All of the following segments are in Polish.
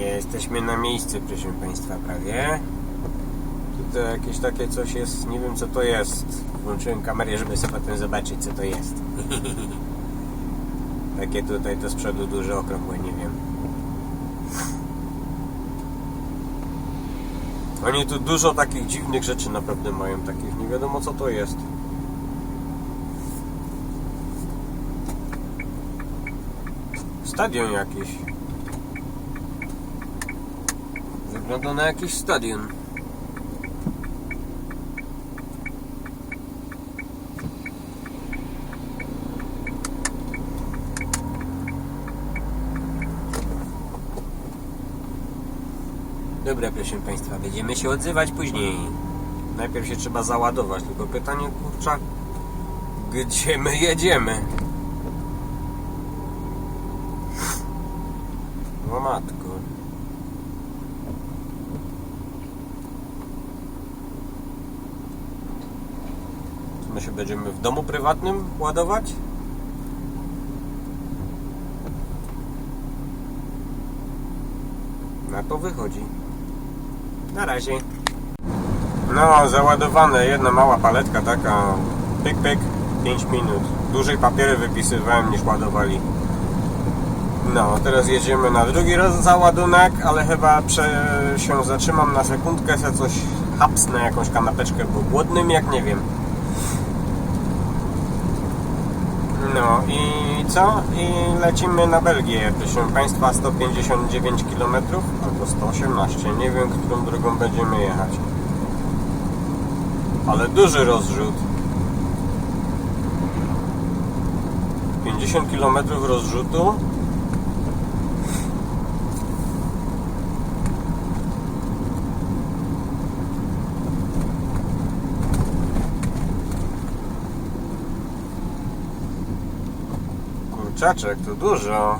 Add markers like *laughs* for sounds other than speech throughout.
Jesteśmy na miejscu, proszę Państwa, prawie. Tutaj jakieś takie coś jest, nie wiem co to jest. Włączyłem kamerę, żeby sobie potem zobaczyć co to jest. *laughs* takie tutaj to z przodu duże, okrągłe, nie wiem. Oni tu dużo takich dziwnych rzeczy naprawdę mają, takich nie wiadomo co to jest. Stadion jakiś. Wygląda na jakiś stadion. Dobra, proszę Państwa, będziemy się odzywać później. Najpierw się trzeba załadować, tylko pytanie, kurczę, gdzie my jedziemy? O matko. Co, My się będziemy w domu prywatnym ładować? Na to wychodzi. Na razie. No, załadowane, jedna mała paletka taka. Pyk, pyk, 5 minut. Dłużej papiery wypisywałem niż ładowali. No, teraz jedziemy na drugi raz załadunek, ale chyba prze, się zatrzymam na sekundkę, sobie coś hapsnę, jakąś kanapeczkę, bo głodnym jak nie wiem. No i co? I lecimy na Belgię, proszę Państwa, 159 km albo 118, nie wiem, którą drogą będziemy jechać. Ale duży rozrzut. 50 km rozrzutu Kurczaczek, to dużo.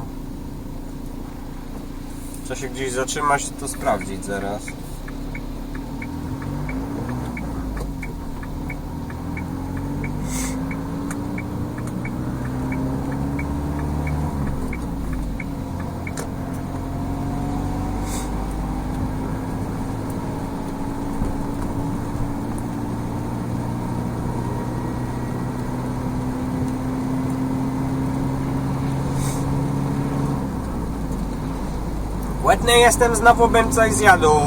Trzeba się gdzieś zatrzymać to sprawdzić zaraz. Głodny jestem, znowu bym coś zjadł.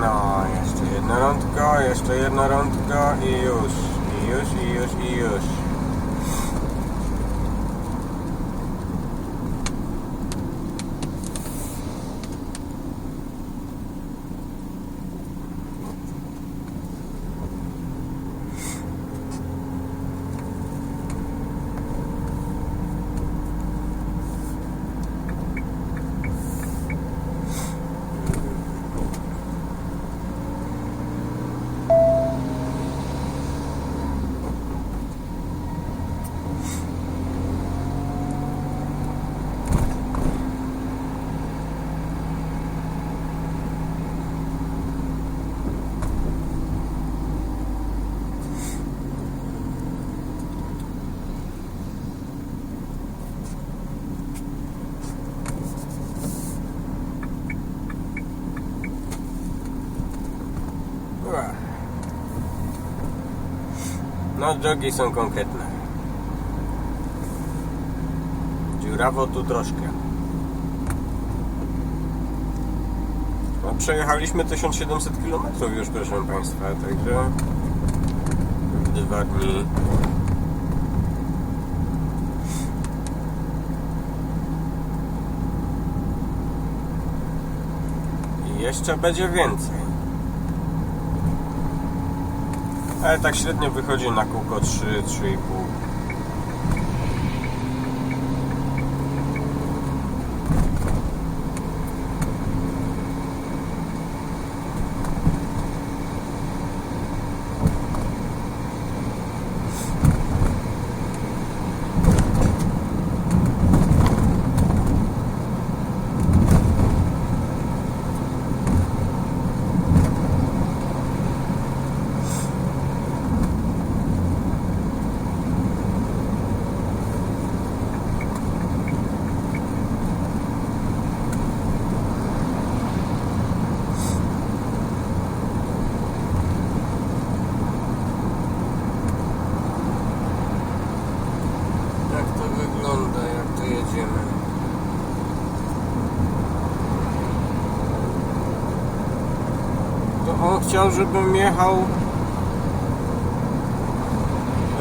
No, jeszcze jedno rądko, jeszcze jedno rądko i już, i już, i już, i już. No, drogi są konkretne. Dziurawo tu troszkę. No, przejechaliśmy 1700 km już, proszę Państwa, także w dwa dni. Jeszcze będzie więcej. Ale tak średnio wychodzi na kółko 3, 3,5. Jak to wygląda, jak to jedziemy? To on chciał, żebym jechał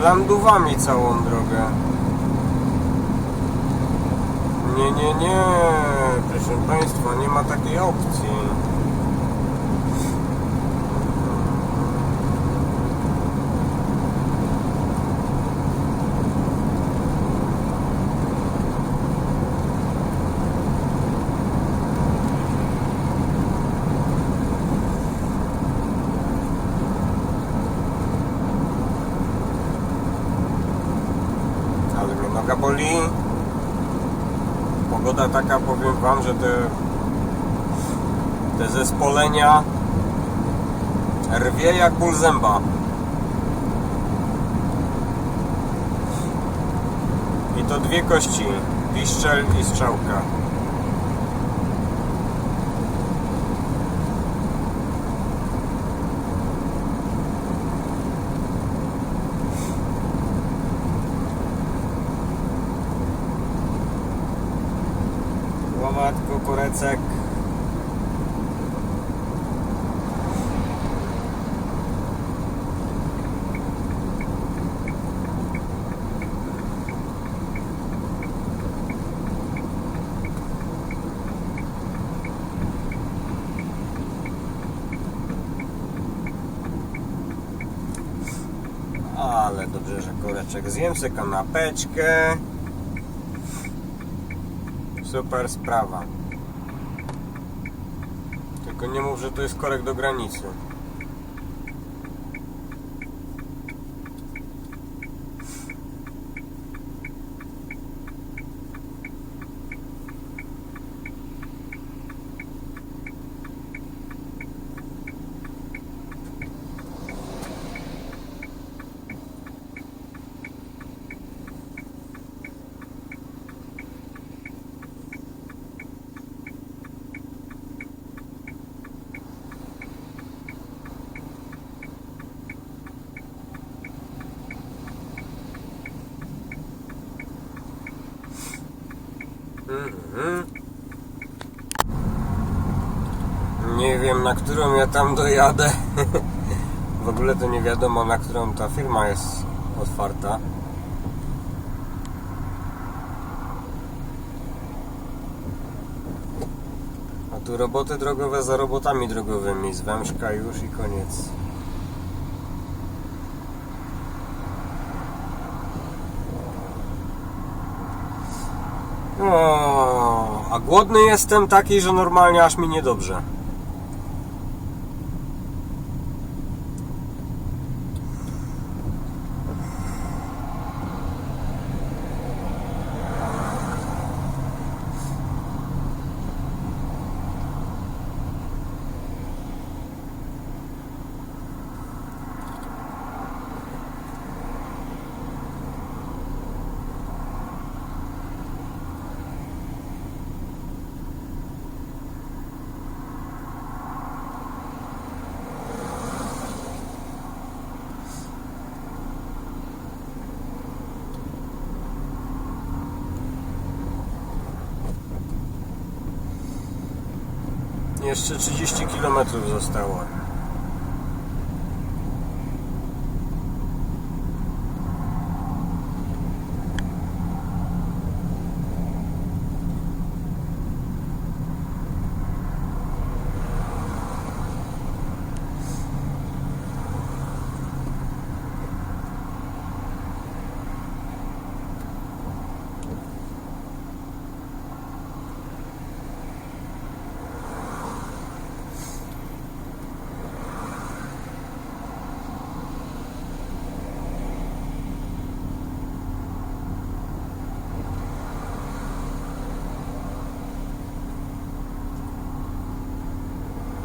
landówami całą drogę. Nie, nie, nie, proszę Państwa, nie ma takiej opcji. Pogoda taka, powiem Wam, że te, te zespolenia rwie jak ból zęba. I to dwie kości, piszczel i strzałka. Korecek. Ale dobrze, że koreczek zjem sobie kanapeczkę. Super sprawa. Tylko nie mów, że to jest korek do granicy. Nie wiem na którą ja tam dojadę. w ogóle to nie wiadomo na którą ta firma jest otwarta. A tu roboty drogowe za robotami drogowymi. Z Wężka już i koniec. O, a głodny jestem taki, że normalnie aż mi niedobrze. Jeszcze 30 km zostało.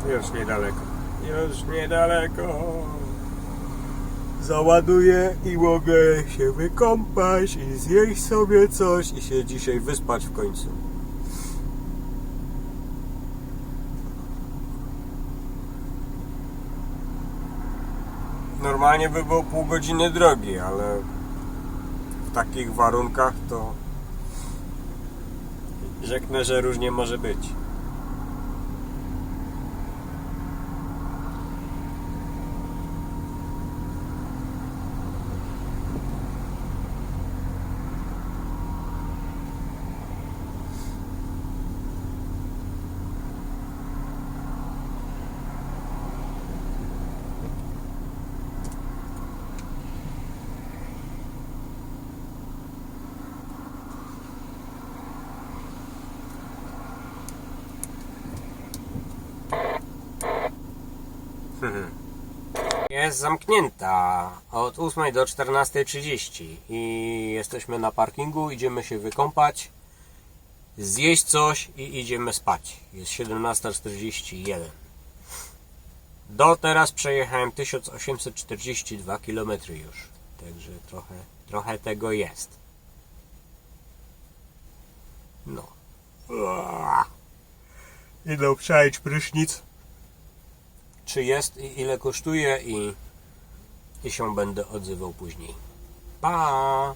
Już niedaleko. Już niedaleko. Załaduję i mogę się wykąpać i zjeść sobie coś i się dzisiaj wyspać w końcu. Normalnie by było pół godziny drogi, ale w takich warunkach to rzeknę, że różnie może być. *laughs* Jest zamknięta od 8 do 14.30 i jesteśmy na parkingu, idziemy się wykąpać, zjeść coś i idziemy spać. Jest 17.41. Do teraz przejechałem 1842 km już, także trochę, trochę tego jest. No. Idę przejść prysznic czy jest i ile kosztuje i, i się będę odzywał później. Pa!